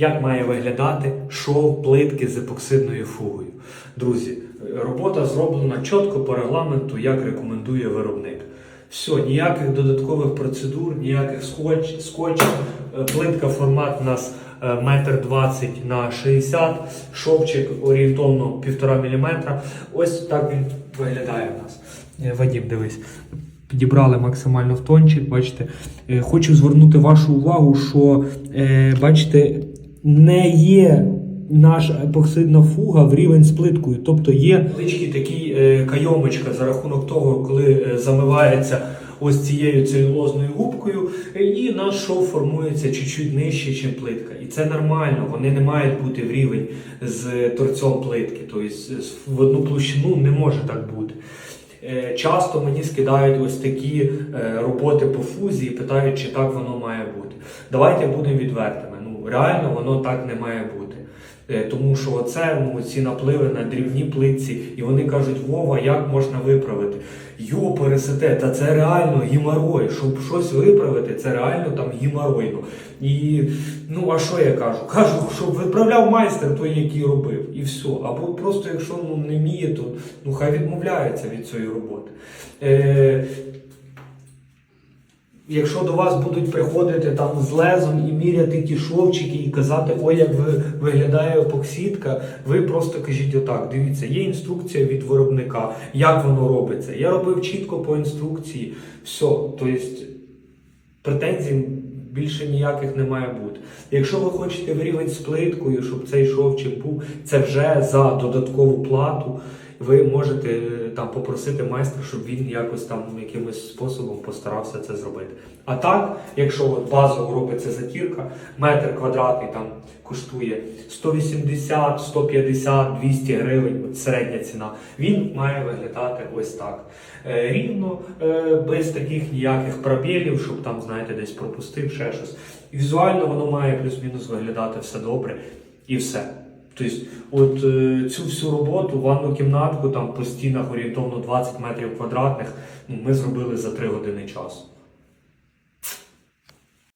Як має виглядати шов плитки з епоксидною фугою? Друзі, робота зроблена чітко по регламенту, як рекомендує виробник. Все, ніяких додаткових процедур, ніяких скотч, скотчів. Е, Плитка формат у нас е, метр двадцять на 60, шовчик орієнтовно 1,5 мм. Ось так він виглядає у нас. Е, Вадім, дивись. Підібрали максимально в тончик, бачите. Е, Хочу звернути вашу увагу, що е, бачите, не є наша епоксидна фуга в рівень з плиткою. Тобто є невеличкий такий е, кайомочка за рахунок того, коли е, замивається ось цією целюлозною губкою, е, і наш шов формується чуть-чуть нижче, ніж плитка. І це нормально, вони не мають бути в рівень з торцем плитки. Тобто в одну площину не може так бути. Е, Часто мені скидають ось такі е, роботи по фузі і питають, чи так воно має бути. Давайте будемо відвертими. Ну реально воно так не має бути. Е, Тому що це ну, ці напливи на дрібній плитці, і вони кажуть, Вова, як можна виправити? Йо, пересете, та це реально гімарой. Щоб щось виправити, це реально там гімаройно. І ну а що я кажу? Кажу, щоб виправляв майстер той, який робив, і все. Або просто якщо ну, не вміє, то ну хай відмовляється від цієї роботи. Е, Якщо до вас будуть приходити там з лезом і міряти ті шовчики і казати, ой, як ви, виглядає епоксидка, ви просто кажіть отак, дивіться, є інструкція від виробника, як воно робиться. Я робив чітко по інструкції, все. Тобто претензій більше ніяких не має бути. Якщо ви хочете в рівень з плиткою, щоб цей шовчик був, це вже за додаткову плату. Ви можете е, там попросити майстра, щоб він якось там якимось способом постарався це зробити. А так, якщо от базово робиться затірка, метр квадратний там коштує 180, 150, 200 гривень, от середня ціна, він має виглядати ось так. Е, рівно, е, без таких ніяких пробілів, щоб там, знаєте, десь пропустив ще щось. Візуально воно має плюс-мінус виглядати все добре і все. Тобто, от е, цю всю роботу, ванну кімнатку там по стінах орієнтовно 20 метрів квадратних, ну, ми зробили за 3 години часу.